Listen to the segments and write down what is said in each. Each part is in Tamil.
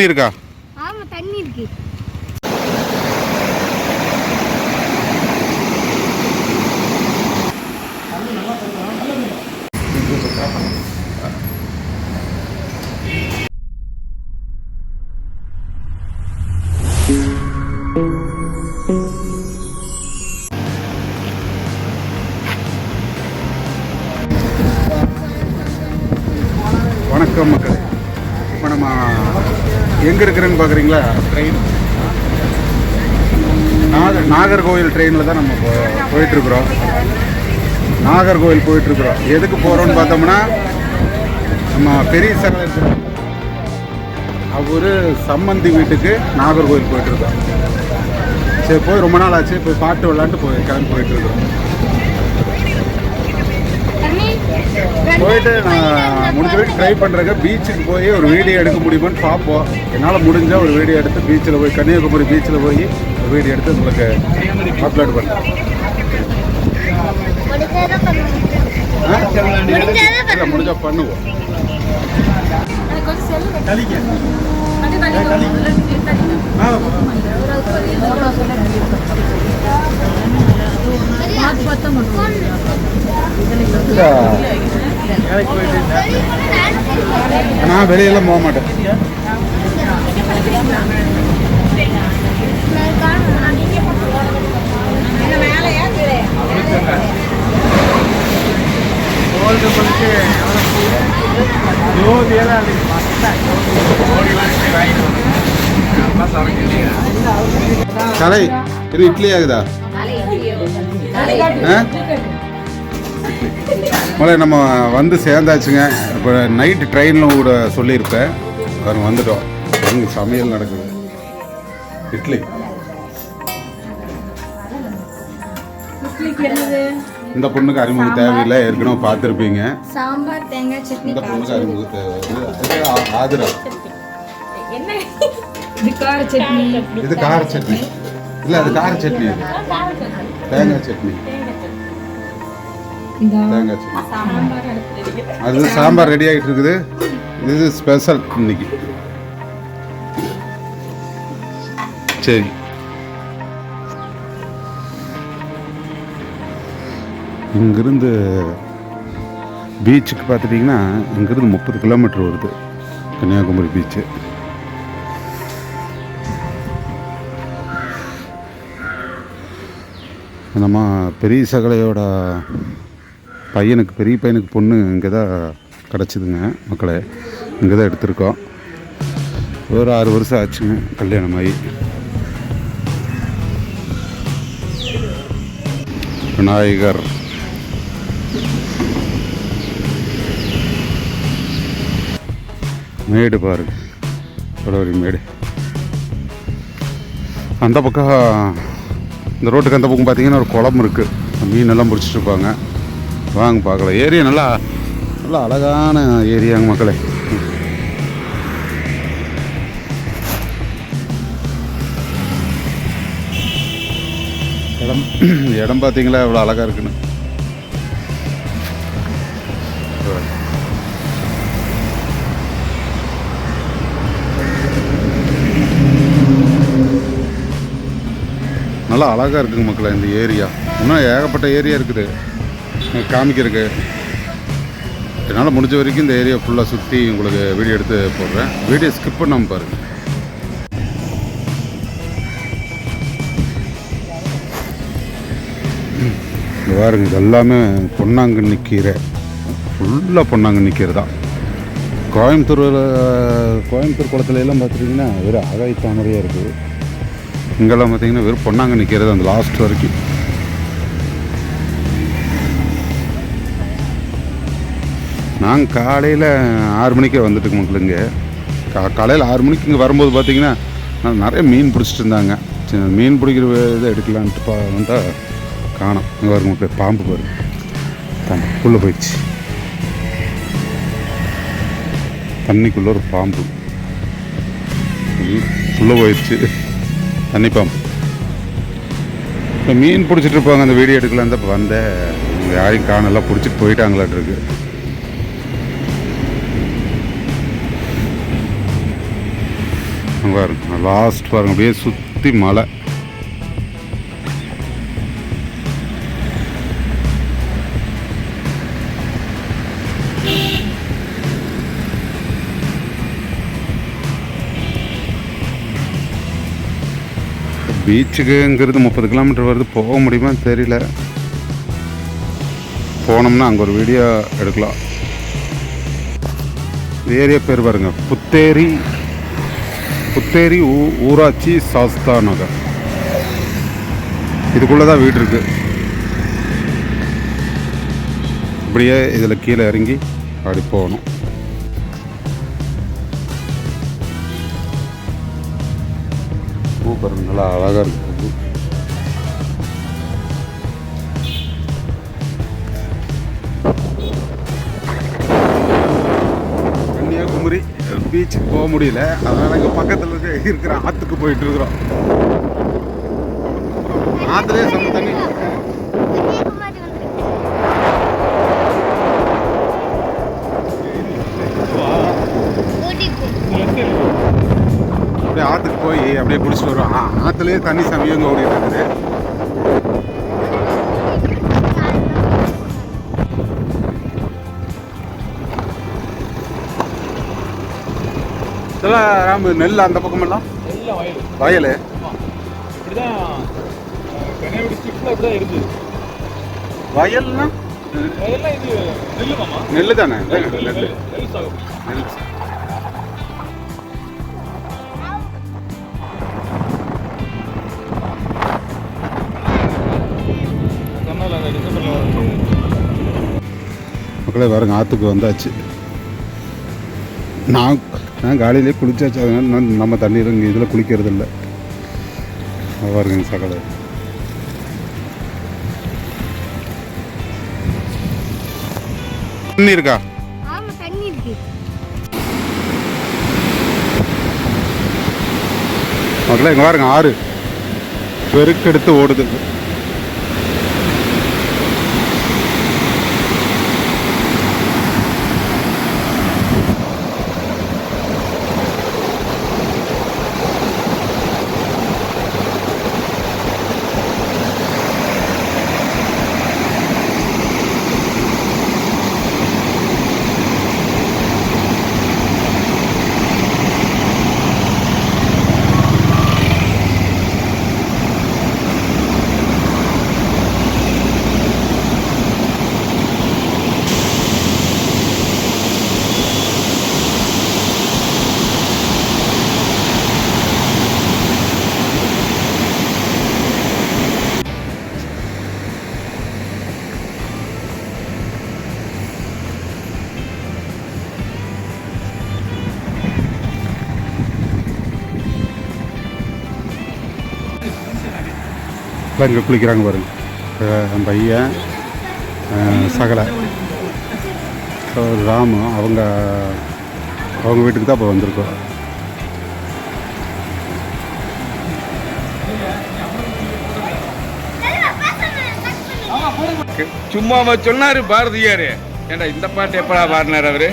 தண்ணி இருக்கா? ஆமா தண்ணி இருக்கு. வணக்கம் மக்களே. இப்போ நம்ம எங்கே இருக்கிறேன்னு பார்க்குறீங்களா ட்ரெயின் நாகர் நாகர்கோவில் ட்ரெயினில் தான் நம்ம போ- போயிட்டுருக்குறோம். நாகர்கோவில் போயிட்டுருக்குறோம். எதுக்கு போகிறோம்னு பார்த்தோம்னா நம்ம பெரிய சகல அவரு அவர் சம்மந்தி வீட்டுக்கு நாகர்கோவில் போயிட்டுருக்கோம் சரி போய் ரொம்ப நாள் ஆச்சு போய் பாட்டு விளாண்டு போய் கிளம்பி போயிட்டுருக்குறோம். போயிட்டு நான் முடிஞ்ச வரைக்கும் ட்ரை பண்ணுறேங்க பீச்சுக்கு போய் ஒரு வீடியோ எடுக்க முடியுமான்னு பார்ப்போம். என்னால் முடிஞ்சால் ஒரு வீடியோ எடுத்து பீச்சில் போய் கன்னியாகுமரி பீச்சில் போய் ஒரு வீடியோ எடுத்து உங்களுக்கு அப்லோட் பண்ணுறேன் பண்ணுவோம். முடிஞ்சாதான் இல்லை முடிஞ்சால் பண்ணுவோம் கொஞ்சம் செல்லு நான் வெளியெல்லாம் போக மாட்டேன். கலை இது இட்லி ஆகுதா? ஆ? முதல்ல நம்ம வந்து சேர்ந்தாச்சுங்க. இப்போ நைட்டு ட்ரெயினில் கூட சொல்லியிருப்பேன். பாருங்க வந்துட்டோம். அங்கே சமையல் நடக்குது. இட்லி. இந்த பொண்ணுக்கு அறிமுகம் தேவையில்லை. ஏற்கனவே பார்த்துருப்பீங்க. சாம்பார் தேங்காய் சட்னி இந்த பொண்ணுக்கு அறிமுகம் தேவை ஆதிரா. இது கார சட்னி. இது கார சட்னி. இல்லை அது கார சட்னி அது. தேங்காய் சட்னி. தேங்காய் சட்னி. அது சாம்பார் ரெடி ஆகிட்டு இருக்குது. இது ஸ்பெஷல் இன்னைக்கு. சரி. இங்கிருந்து பீச்சுக்கு பார்த்துட்டிங்கன்னா இங்கிருந்து முப்பது கிலோமீட்டர் வருது. கன்னியாகுமரி பீச்சு நம்ம பெரிய சகலையோட பையனுக்கு பெரிய பையனுக்கு பொண்ணு இங்கே தான் கிடச்சிதுங்க மக்களை. இங்கே தான் எடுத்திருக்கோம். ஒரு ஆறு வருஷம் ஆச்சுங்க கல்யாணம் ஆகி விநாயகர். மேடு பாருங்க பலவரி மேடு. அந்த பக்கம் இந்த ரோட்டுக்கு அந்த பக்கம் பார்த்தீங்கன்னா ஒரு குளம் இருக்குது மீன் எல்லாம் பிடிச்சிட்டு இருப்பாங்க. வாங்க பார்க்கலாம். ஏரியா நல்லா நல்லா அழகான ஏரியாங்க மக்களே. இடம் இடம் பார்த்தீங்களா? எவ்வளோ அழகாக இருக்குன்னு. நல்லா அழகாக இருக்குங்க மக்களே இந்த ஏரியா. இன்னும் ஏகப்பட்ட ஏரியா இருக்குது. காமிக்கிறதுக்கு என்னால் முடிஞ்ச வரைக்கும் இந்த ஏரியா ஃபுல்லாக சுற்றி உங்களுக்கு வீடியோ எடுத்து போடுறேன். வீடியோ ஸ்கிப் பண்ணாமல் பாருங்கள் பாருங்க இது எல்லாமே பொன்னாங்கண்ணி கீரை. ஃபுல்லாக பொன்னாங்கண்ணி கீரை தான். கோயம்புத்தூரில் கோயம்புத்தூர் குளத்துல எல்லாம் பார்த்துட்டிங்கன்னா வெறும் ஆகாய தாமரையாக இருக்குது. இங்கெல்லாம் பார்த்தீங்கன்னா வெறும் பொன்னாங்கண்ணி கீரை தான் அந்த லாஸ்ட் வரைக்கும். நாங்கள் காலையில் ஆறு மணிக்கே வந்துட்டுங்க மக்களுங்க கா காலையில் ஆறு மணிக்கு இங்கே வரும்போது பார்த்திங்கன்னா நிறைய மீன் பிடிச்சிட்டு இருந்தாங்க. மீன் பிடிக்கிற இதை எடுக்கலான்ட்டு பா வந்தால் காணும். இங்கே வருங்க போய் பாம்பு பாருங்க. பாம்பு உள்ளே போயிடுச்சு. தண்ணிக்குள்ளே ஒரு பாம்பு. உள்ளே போயிடுச்சு. தண்ணி பாம்பு. இப்போ மீன் பிடிச்சிட்டு இருப்பாங்க அந்த வீடியோ எடுக்கலான் தான் இப்போ வந்தேன். யாரையும் காணலாம் பிடிச்சிட்டு போயிட்டாங்களாட்டு இருக்குது பாருங்க லாஸ்ட் பாருங்க அப்படியே சுற்றி மலை பீச்சுக்குங்கிறது முப்பது கிலோமீட்டர் வருது போக முடியுமா தெரியல. போனோம்னா அங்கே ஒரு வீடியோ எடுக்கலாம். ஏரியா பேர் பாருங்க புத்தேரி புத்தேரி ஊ ஊராட்சி சாஸ்தா நகர். இதுக்குள்ளே தான் வீடு இருக்குது இப்படியே இதில் கீழே இறங்கி அப்படி போகணும். பூ பாருங்க நல்லா அழகாக இருக்குது முடியல. அதனால இங்கே பக்கத்தில் இருக்க இருக்கிற ஆற்றுக்கு போயிட்டு இருக்கிறோம். ஆற்றுலேயே சம தண்ணி. அப்படியே ஆற்றுக்கு போய் அப்படியே பிடிச்சிட்டு வருவோம். ஆற்றுலேயே தண்ணி சமயம் ஓடிட்டு இருக்குது. இதெல்லாம் ராமு நெல் அந்த பக்கமெல்லாம்? வயல். வயல்னா? நெல்லு நெல் தானே? நெல் நெல் மக்களே பாருங்க ஆற்றுக்கு வந்தாச்சு. நான் நான் காலையிலே குளிச்சாச்சு. அதனால நான் நம்ம தண்ணீர் இங்கே இதில் குளிக்கிறது இல்லை பாருங்க சகல தண்ணி இருக்கு? மக்களே இங்கே பாருங்க ஆறு. பெருக்கெடுத்து ஓடுது. இங்கே குளிக்கிறாங்க பாருங்க. அஹ் என் பையன் அஹ் சகலை. ராமு அவங்க அவங்க வீட்டுக்கு தான் இப்போ வந்திருக்கோம். சும்மா சொன்னாரு பாரதியாரு. ஏண்டா இந்த பாட்டு எப்படா பாடினார் அவரு?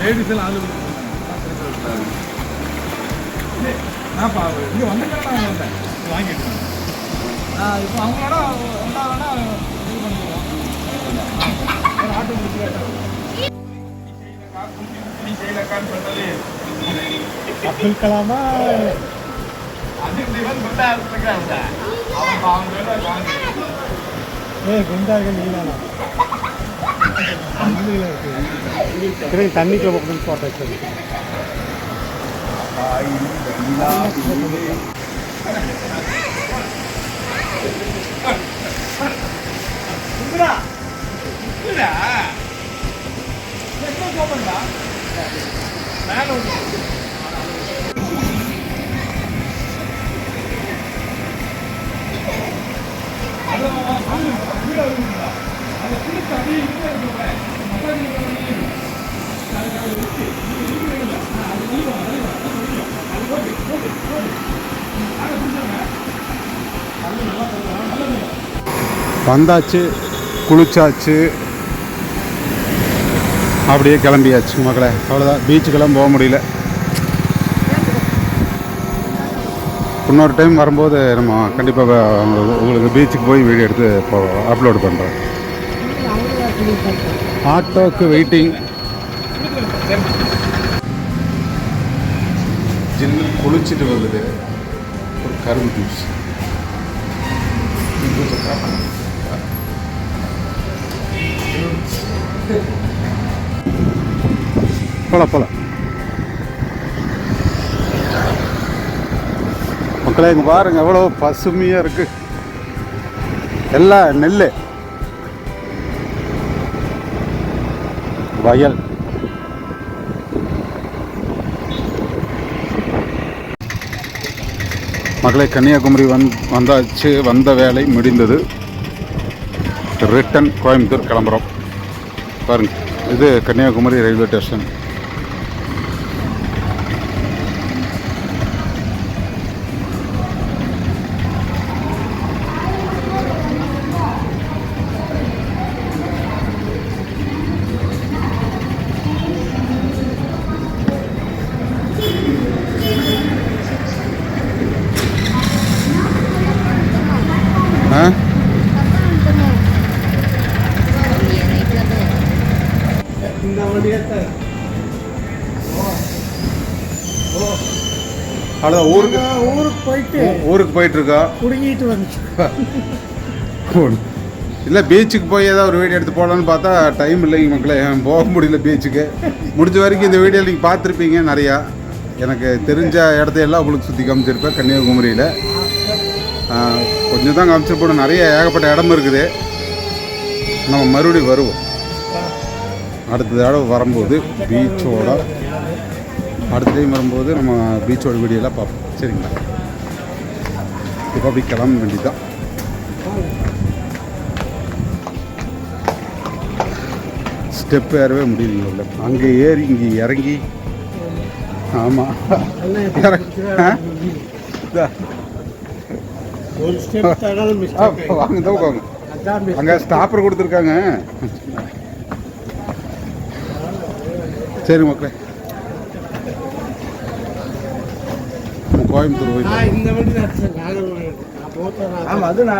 லேடிஸ் எல்லாம் நான் பா இங்கே வந்துட்டேன் நான் வந்தேன் வாங்கிட்டு நான் இப்போ அவங்களோட வந்தா வேணா இது பண்ணிடுவோம் ஆட்டோ முடிச்சு அப்துல் கலாமா? அதுக்கு இவன் குண்டா இருக்கிறாங்க அவங்க அவங்க வாங்கி ஏ குண்டார்கள் நீலானா தண்ணிக்குள்ள பக்கம் வந்தாச்சு குளிச்சாச்சு. அப்படியே கிளம்பியாச்சு மக்களே அவ்வளோதான் பீச்சுக்கெல்லாம் போக முடியல. இன்னொரு டைம் வரும்போது நம்ம கண்டிப்பாக உங்களுக்கு பீச்சுக்கு போய் வீடியோ எடுத்து அப்லோடு அப்லோட் பண்ணுறேன் ஆட்டோக்கு வெயிட்டிங் ஜில்லு குளிச்சுட்டு வந்தது ஒரு கரும்பு ஜூஸ் போல போல மக்களே இங்கே பாருங்க எவ்வளோ பசுமையாக இருக்கு. எல்லாம் நெல் வயல். மகளே கன்னியாகுமரி வந் வந்தாச்சு வந்த வேலை முடிந்தது. ரிட்டன் கோயம்புத்தூர் கிளம்புறோம். பாருங்க. இது கன்னியாகுமரி ரயில்வே ஸ்டேஷன். அவ்வளோதான் ஊருக்கு ஊருக்கு போயிட்டு ஊருக்கு போயிட்டு இருக்கோம் குடுங்கிட்டு வந்துச்சு. இல்லை பீச்சுக்கு போய் ஏதாவது ஒரு வீடியோ எடுத்து போடலான்னு பார்த்தா டைம் இல்லைங்க மக்களே. போக முடியல பீச்சுக்கு முடிஞ்ச வரைக்கும் இந்த வீடியோ நீங்கள் பார்த்துருப்பீங்க நிறையா. எனக்கு தெரிஞ்ச இடத்தையெல்லாம் உங்களுக்கு சுற்றி காமிச்சிருப்பேன் கன்னியாகுமரியில். கொஞ்சம் தான் காமிச்சிருப்போம் நிறைய ஏகப்பட்ட இடம் இருக்குது. நம்ம மறுபடியும் வருவோம். அடுத்த தடவை வரும்போது பீச்சோட அடுத்த டைம் வரும்போது நம்ம பீச்சோட வீடியோலாம் பார்ப்போம். சரிங்களா? இப்போ அப்படி கிளம்ப வேண்டியதுதான். ஸ்டெப் ஏறவே உள்ள. அங்கே ஏறி இங்கே இறங்கி. ஆமாம் வாங்க mistake. அங்கே ஸ்டாப்பர் கொடுத்துருக்காங்க. சரி மக்களே. கோயம்புத்தூர் போய் நான் இந்த வண்டி தான் நாகர்கோவில். நான் போத்தேன் ஆமா அது நான்